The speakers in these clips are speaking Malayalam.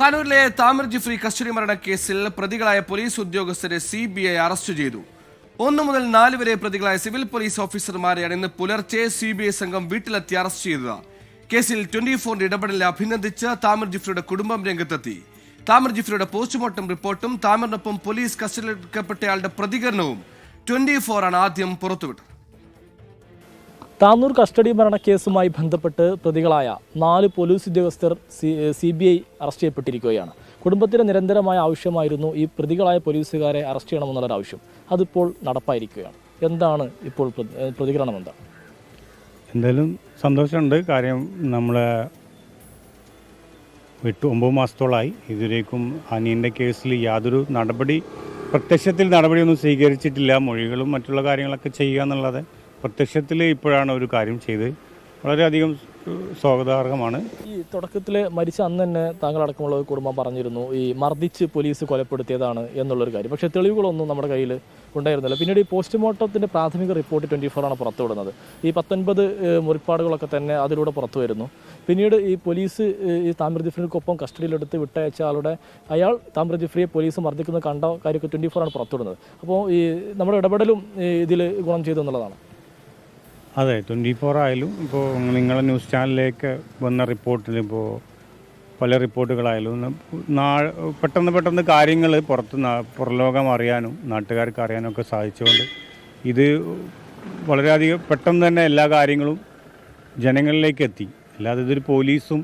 താനൂരിലെ താമിർ ജിഫ്രി കസ്റ്റഡി മരണക്കേസിൽ പ്രതികളായ പോലീസ് ഉദ്യോഗസ്ഥരെ സി ബി ഐ അറസ്റ്റ് ചെയ്തു. ഒന്നു മുതൽ നാല് വരെ പ്രതികളായ സിവിൽ പോലീസ് ഓഫീസർമാരെയാണ് ഇന്ന് പുലർച്ചെ സി ബി ഐ സംഘം വീട്ടിലെത്തി അറസ്റ്റ് ചെയ്തത്. കേസിൽ ട്വന്റി ഫോറിന്റെ ഇടപെടലിനെ അഭിനന്ദിച്ച് താമിർ ജിഫ്രിയുടെ കുടുംബം രംഗത്തെത്തി. താമിർ ജിഫ്രിയുടെ പോസ്റ്റ്മോർട്ടം റിപ്പോർട്ടും താമിറിനൊപ്പം പോലീസ് കസ്റ്റഡിയിലെടുക്കപ്പെട്ടയാളുടെ പ്രതികരണവും ട്വന്റി ഫോറാണ് ആദ്യം പുറത്തുവിട്ടത്. താന്നൂർ കസ്റ്റഡി മരണക്കേസുമായി ബന്ധപ്പെട്ട് പ്രതികളായ നാല് പോലീസ് ഉദ്യോഗസ്ഥർ സി ബി ഐ അറസ്റ്റ് ചെയ്യപ്പെട്ടിരിക്കുകയാണ്. കുടുംബത്തിന് നിരന്തരമായ ആവശ്യമായിരുന്നു ഈ പ്രതികളായ പോലീസുകാരെ അറസ്റ്റ് ചെയ്യണമെന്നുള്ളൊരു ആവശ്യം. അതിപ്പോൾ നടപ്പായിരിക്കുകയാണ്. എന്താണ് ഇപ്പോൾ പ്ര- പ്രതികരണം എന്താ എന്തായാലും സന്തോഷമുണ്ട്. കാര്യം നമ്മളെ എട്ട് ഒമ്പത് മാസത്തോളമായി ഇതുവരേക്കും അനിയന്റെ കേസിൽ യാതൊരു നടപടി പ്രത്യക്ഷത്തിൽ നടപടിയൊന്നും സ്വീകരിച്ചിട്ടില്ല. മൊഴികളും മറ്റുള്ള കാര്യങ്ങളൊക്കെ ചെയ്യുക എന്നുള്ളത് പ്രത്യക്ഷത്തിൽ ഇപ്പോഴാണ് ഒരു കാര്യം ചെയ്ത്. വളരെയധികം സ്വാഗതാർഹമാണ്. ഈ തുടക്കത്തിൽ മരിച്ച അന്ന് തന്നെ താങ്കളടക്കമുള്ള കുടുംബം പറഞ്ഞിരുന്നു ഈ മർദ്ദിച്ച് പോലീസ് കൊലപ്പെടുത്തിയതാണ് എന്നുള്ളൊരു കാര്യം. പക്ഷേ തെളിവുകളൊന്നും നമ്മുടെ കയ്യിൽ ഉണ്ടായിരുന്നില്ല. പിന്നീട് ഈ പോസ്റ്റ്മോർട്ടത്തിന്റെ പ്രാഥമിക റിപ്പോർട്ട് ട്വന്റി ആണ് പുറത്തുവിടുന്നത്. ഈ പത്തൊൻപത് മുറിപ്പാടുകളൊക്കെ തന്നെ അതിലൂടെ പുറത്തു വരുന്നു പിന്നീട് ഈ പോലീസ് ഈ താമ്ര ജിഫ്രിക്കൊപ്പം കസ്റ്റഡിയിലെടുത്ത് വിട്ടയച്ച ആളുടെ അയാൾ താമ്രജിഫ്രിയെ പോലീസ് മർദ്ദിക്കുന്നത് കണ്ട കാര്യമൊക്കെ ട്വന്റി ആണ് പുറത്തുവിടുന്നത്. അപ്പോൾ ഈ നമ്മുടെ ഇടപെടലും ഇതിൽ ഗുണം ചെയ്തു എന്നുള്ളതാണ്. അതെ ട്വന്റി ഫോർ ആയാലും ഇപ്പോൾ നിങ്ങളെ ന്യൂസ് ചാനലിലേക്ക് വന്ന റിപ്പോർട്ടിൽ ഇപ്പോൾ പല റിപ്പോർട്ടുകളായാലും നാ പെട്ടെന്ന് പെട്ടെന്ന് കാര്യങ്ങൾ പുറത്ത് പുറലോകം അറിയാനും നാട്ടുകാർക്ക് അറിയാനും ഒക്കെ സാധിച്ചുകൊണ്ട് ഇത് വളരെയധികം പെട്ടെന്ന് തന്നെ എല്ലാ കാര്യങ്ങളും ജനങ്ങളിലേക്ക് എത്തി. അല്ലാതെ ഇതൊരു പോലീസും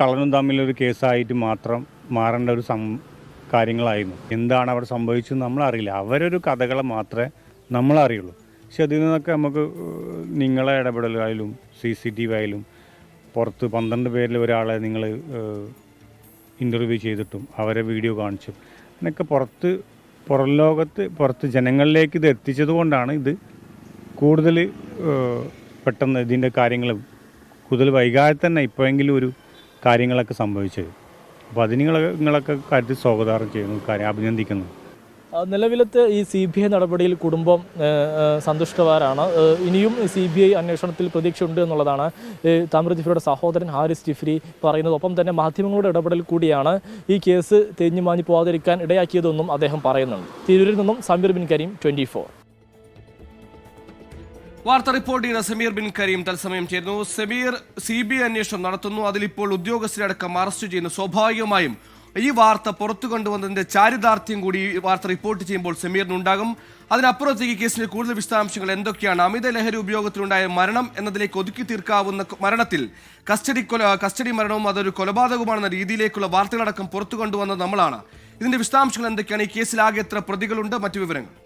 കള്ളനും തമ്മിലൊരു കേസായിട്ട് മാത്രം മാറേണ്ട ഒരു സം കാര്യങ്ങളായിരുന്നു. എന്താണ് അവിടെ സംഭവിച്ചത് നമ്മളറിയില്ല. അവരൊരു കഥകളെ മാത്രമേ നമ്മളറിയുള്ളൂ. പക്ഷെ അതിൽ നിന്നൊക്കെ നമുക്ക് നിങ്ങളെ ഇടപെടലായാലും സി സി ടി വി ആയാലും പുറത്ത് പന്ത്രണ്ട് പേരിൽ ഒരാളെ നിങ്ങൾ ഇന്റർവ്യൂ ചെയ്തിട്ടും അവരെ വീഡിയോ കാണിച്ചും. എന്നൊക്കെ പുറത്ത് പുറം ലോകത്ത് പുറത്ത് ജനങ്ങളിലേക്ക് ഇത് എത്തിച്ചത് കൊണ്ടാണ് ഇത് കൂടുതൽ പെട്ടെന്ന് ഇതിന്റെ കാര്യങ്ങൾ കൂടുതൽ വൈകാതെ തന്നെ ഇപ്പോഴെങ്കിലും ഒരു കാര്യങ്ങളൊക്കെ സംഭവിച്ചത്. അപ്പോൾ നിങ്ങൾ നിങ്ങളൊക്കെ കാര്യത്തിൽ സ്വാഗതാർഹം ചെയ്യുന്നു കാര്യം അഭിനന്ദിക്കുന്നു. നിലവിലത്തെ ഈ സി ബി ഐ നടപടിയിൽ കുടുംബം സന്തുഷ്ടവാരാണ്. ഇനിയും സി ബി ഐ അന്വേഷണത്തിൽ പ്രതീക്ഷയുണ്ട് എന്നുള്ളതാണ് താമര ജിഫ്രിയുടെ സഹോദരൻ ഹാരിസ് ജിഫ്രി പറയുന്നത്. ഒപ്പം തന്നെ മാധ്യമങ്ങളുടെ ഇടപെടൽ കൂടിയാണ് ഈ കേസ് തേഞ്ഞു മാഞ്ഞു പോകാതിരിക്കാൻ ഇടയാക്കിയതെന്നും അദ്ദേഹം പറയുന്നുണ്ട്. തിരൂരിൽ നിന്നും സമീർ ബിൻ കരീം ട്വന്റി ഫോർ. വാർത്ത റിപ്പോർട്ട് ചെയ്ത സമീർ ബിൻ കരീം തത്സമയം ചേരുന്നു. സമീർ സി ബി ഐ അന്വേഷണം നടത്തുന്നു. അതിലിപ്പോൾ ഉദ്യോഗസ്ഥരടക്കം അറസ്റ്റ് ചെയ്യുന്നു സ്വാഭാവികമായും ഈ വാർത്ത പുറത്തു കൊണ്ടുവന്നതിന്റെ ചാരിതാർത്ഥ്യം കൂടി ഈ വാർത്ത റിപ്പോർട്ട് ചെയ്യുമ്പോൾ സമീറിനുണ്ടാകും. അതിനപ്പുറത്തേക്ക് കേസിന്റെ കൂടുതൽ വിശദാംശങ്ങൾ എന്തൊക്കെയാണ്? അമിത ലഹരി ഉപയോഗത്തിലുണ്ടായ മരണം എന്നതിലേക്ക് ഒതുക്കി തീർക്കാവുന്ന മരണത്തിൽ കസ്റ്റഡി കൊല കസ്റ്റഡി മരണവും അതൊരു കൊലപാതകമാണെന്ന രീതിയിലേക്കുള്ള വാർത്തകളടക്കം പുറത്തു കൊണ്ടുവന്നത് നമ്മളാണ്. ഇതിന്റെ വിശദാംശങ്ങൾ എന്തൊക്കെയാണ്? ഈ കേസിൽ ആകെ എത്ര പ്രതികളുണ്ട്? മറ്റു വിവരങ്ങൾ.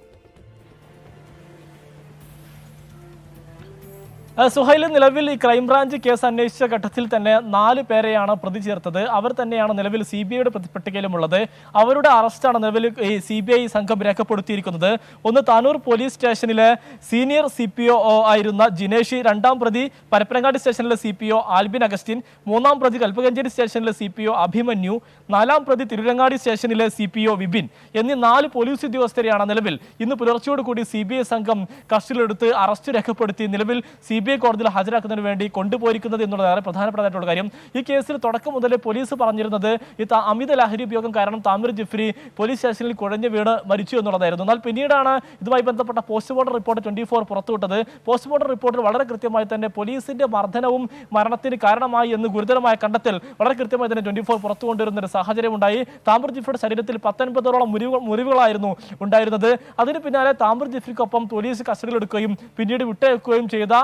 സുഹൈൽ നിലവിൽ ഈ ക്രൈംബ്രാഞ്ച് കേസ് അന്വേഷിച്ച ഘട്ടത്തിൽ തന്നെ നാല് പേരെയാണ് പ്രതി ചേർത്തത്. അവർ തന്നെയാണ് നിലവിൽ സി ബി ഐയുടെ പട്ടികയിലുമുള്ളത്. അവരുടെ അറസ്റ്റാണ് നിലവിൽ ഈ സി ബി ഐ സംഘം രേഖപ്പെടുത്തിയിരിക്കുന്നത്. ഒന്ന് താനൂർ പോലീസ് സ്റ്റേഷനിലെ സീനിയർ സി പി ഒ ആയിരുന്ന ജിനേഷ് രണ്ടാം പ്രതി പരപ്പനങ്ങാടി സ്റ്റേഷനിലെ C P O Albin Augustine മൂന്നാം പ്രതി കൽപ്പകഞ്ചേരി സ്റ്റേഷനിലെ സി പി ഒ അഭിമന്യു നാലാം പ്രതി തിരുരങ്ങാടി സ്റ്റേഷനിലെ സി പി ഒ വിപിൻ എന്നീ നാല് പോലീസ് ഉദ്യോഗസ്ഥരെയാണ് നിലവിൽ ഇന്ന് പുലർച്ചയോടുകൂടി സി ബി ഐ സംഘം കസ്റ്റഡിയിലെടുത്ത് അറസ്റ്റ് രേഖപ്പെടുത്തി നിലവിൽ സി ഐ കോടതിയിൽ ഹാജരാക്കുന്നതിന് വേണ്ടി കൊണ്ടുപോയിരിക്കുന്നത് എന്നുള്ളത് ഏറെ പ്രധാനപ്പെട്ടതായിട്ടുള്ള കാര്യം. ഈ കേസിൽ തുടക്കം മുതൽ പോലീസ് പറഞ്ഞിരുന്നത് ഈ അമിത ലഹരി ഉപയോഗം കാരണം താമിർ ജിഫ്രി പോലീസ് സ്റ്റേഷനിൽ കുഴഞ്ഞു വീണ് മരിച്ചു എന്നുള്ളതായിരുന്നു. എന്നാൽ പിന്നീടാണ് ഇതുമായി ബന്ധപ്പെട്ട പോസ്റ്റ്മോർട്ടം റിപ്പോർട്ട് ട്വന്റി ഫോർ പുറത്തുവിട്ടത്. പോസ്റ്റ്മോർട്ടം റിപ്പോർട്ടിൽ വളരെ കൃത്യമായി തന്നെ പോലീസിന്റെ മർദ്ദനവും മരണത്തിന് കാരണമായി എന്ന് ഗുരുതരമായ കണ്ടെത്തൽ വളരെ കൃത്യമായി തന്നെ ട്വന്റി ഫോർ പുറത്തു കൊണ്ടുവരുന്ന ഒരു സാഹചര്യം ഉണ്ടായി. താമർ ജിഫ്രിയുടെ ശരീരത്തിൽ പത്തൊൻപതോളം മുറിവുകൾ മുറിവുകളായിരുന്നു ഉണ്ടായിരുന്നത്. അതിന് പിന്നാലെ താമർ ജിഫ്രിക്കൊപ്പം പോലീസ് കസ്റ്റഡിയിൽ എടുക്കുകയും പിന്നീട് വിട്ടയക്കുകയും ചെയ്ത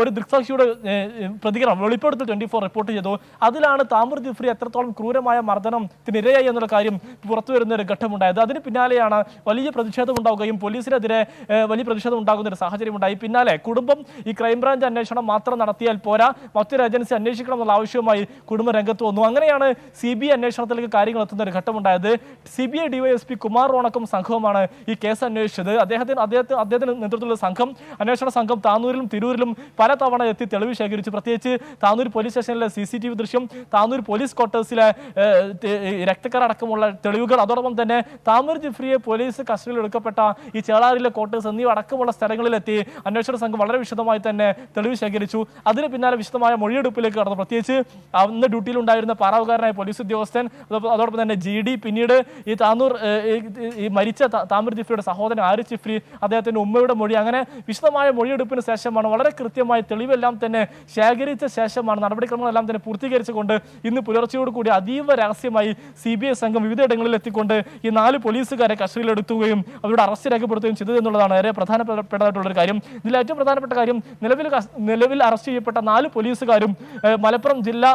ഒരു ദൃക്സാക്ഷിയുടെ പ്രതികരണം. വെളിപ്പെടുത്തൽ ട്വന്റി ഫോർ റിപ്പോർട്ട് ചെയ്തു. അതിലാണ് താമർ ജിഫ്രി എത്രത്തോളം ക്രൂരമായ മർദ്ദനത്തിന് ഇരയായി എന്നുള്ള കാര്യം പുറത്തു വരുന്ന ഒരു ഘട്ടമുണ്ടായത്. അതിന് പിന്നാലെയാണ് വലിയ പ്രതിഷേധം ഉണ്ടാവുകയും പോലീസിനെതിരെ വലിയ പ്രതിഷേധം ഉണ്ടാകുന്ന ഒരു സാഹചര്യം ഉണ്ടായി. പിന്നാലെ കുടുംബം ഈ ക്രൈംബ്രാഞ്ച് അന്വേഷണം മാത്രം നടത്തിയാൽ പോരാ. മറ്റൊരു ഏജൻസി അന്വേഷിക്കണം എന്നുള്ള ആവശ്യവുമായി കുടുംബ രംഗത്ത് വന്നു. അങ്ങനെയാണ് സി ബി അന്വേഷണത്തിലേക്ക് കാര്യങ്ങൾ എത്തുന്ന ഒരു ഘട്ടമുണ്ടായത്. C B I DYSP Kumar റോണക്കും സംഘവുമാണ് ഈ കേസ് അന്വേഷിച്ചത്. അദ്ദേഹത്തിന് അദ്ദേഹത്തിന് അദ്ദേഹത്തിന്റെ നേതൃത്വത്തിലുള്ള സംഘം അന്വേഷണ സംഘം താനൂരിലും തിരൂരിലും പലതവണ എത്തി തെളിവ് ശേഖരിച്ചു. പ്രത്യേകിച്ച് താനൂർ പോലീസ് സ്റ്റേഷനിലെ സി സി ടി വി ദൃശ്യം താനൂർ പോലീസ് ക്വാർട്ടേഴ്സിലെ രക്തക്കറ അടക്കമുള്ള തെളിവുകൾ. അതോടൊപ്പം തന്നെ താനൂർ ജിഫ്രിയെ പോലീസ് കസ്റ്റഡിയിൽ എടുക്കപ്പെട്ട ഈ ചേളാരിലെ ക്വാർട്ടേഴ്സ് എന്നിവ അടക്കമുള്ള സ്ഥലങ്ങളിലെത്തി അന്വേഷണ സംഘം വളരെ വിശദമായി തന്നെ തെളിവ് ശേഖരിച്ചു. അതിന് പിന്നാലെ വിശദമായ മൊഴിയെടുപ്പിലേക്ക് കടന്നു. പ്രത്യേകിച്ച് അന്ന് ഡ്യൂട്ടിയിലുണ്ടായിരുന്ന പാറാവുകാരനായ പോലീസ് ഉദ്യോഗസ്ഥൻ അതോടൊപ്പം തന്നെ ജി ഡി പിന്നീട് ഈ താനൂർ ഈ- മരിച്ച താമൂർ താമർ ജിഫ്രിയുടെ സഹോദരൻ ആരിഫ് ജിഫ്രി അദ്ദേഹത്തിന്റെ ഉമ്മയുടെ മൊഴി. അങ്ങനെ വിശദമായ മൊഴിയെടുപ്പിന് ശേഷമാണ് വളരെ കൃത്യമായി തെളിവെല്ലാം തന്നെ ശേഖരിച്ച ശേഷമാണ് നടപടിക്രമങ്ങളെല്ലാം തന്നെ പൂർത്തീകരിച്ചുകൊണ്ട് ഇന്ന് പുലർച്ചയോട് കൂടി അതീവ രഹസ്യമായി സി ബി ഐ സംഘം വിവിധയിടങ്ങളിൽ എത്തിക്കൊണ്ട് ഈ നാല് പോലീസുകാരെ കസ്റ്റഡിയിലെടുത്തുകയും അവരുടെ അറസ്റ്റ് രേഖപ്പെടുത്തുകയും ചെയ്തതെന്നുള്ളതാണ് ഏറെ പ്രധാനപ്പെട്ടതായിട്ടുള്ള ഒരു കാര്യം. ഇതിൽ ഏറ്റവും പ്രധാനപ്പെട്ട കാര്യം നിലവിൽ നിലവിൽ അറസ്റ്റ് ചെയ്യപ്പെട്ട നാല് പോലീസുകാരും മലപ്പുറം ജില്ലാ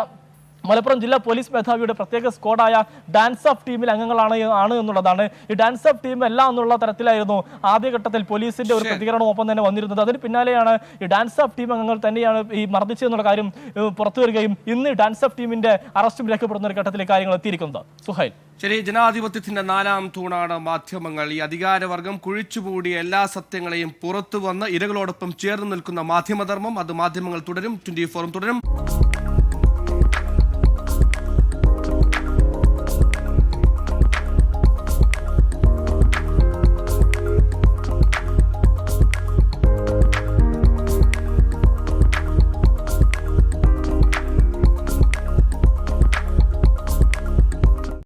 മലപ്പുറം ജില്ലാ പോലീസ് മേധാവിയുടെ പ്രത്യേക സ്ക്വാഡായ ഡാൻസ് ഓഫ് ടീമിൽ അംഗങ്ങളാണ് ആണ് എന്നുള്ളതാണ്. ഈ ഡാൻസ് ഓഫ് ടീം എല്ലാം എന്നുള്ള തരത്തിലായിരുന്നു ആദ്യഘട്ടത്തിൽ പോലീസിന്റെ ഒരു പ്രതികരണം ഒപ്പം തന്നെ വന്നിരുന്നത്. അതിന് പിന്നാലെയാണ് ഈ ഡാൻസ് ഓഫ് ടീം അംഗങ്ങൾ തന്നെയാണ് ഈ മർദ്ദിച്ചതെന്നുള്ള കാര്യം പുറത്തു വരികയും ഇന്ന് ഡാൻസ് ഓഫ് ടീമിന്റെ അറസ്റ്റും രേഖപ്പെടുന്ന ഒരു ഘട്ടത്തിൽ കാര്യങ്ങൾ എത്തിയിരിക്കുന്നത്. സുഹൈൽ. ശരി ജനാധിപത്യത്തിന്റെ നാലാം തൂണാണ് മാധ്യമങ്ങൾ. ഈ അധികാരവർഗം കുഴിച്ചുകൂടിയ എല്ലാ സത്യങ്ങളെയും പുറത്തു വന്ന് ഇരകളോടൊപ്പം ചേർന്ന് നിൽക്കുന്ന മാധ്യമധർമ്മം അത് മാധ്യമങ്ങൾ തുടരും ട്വന്റി ഫോറും തുടരും.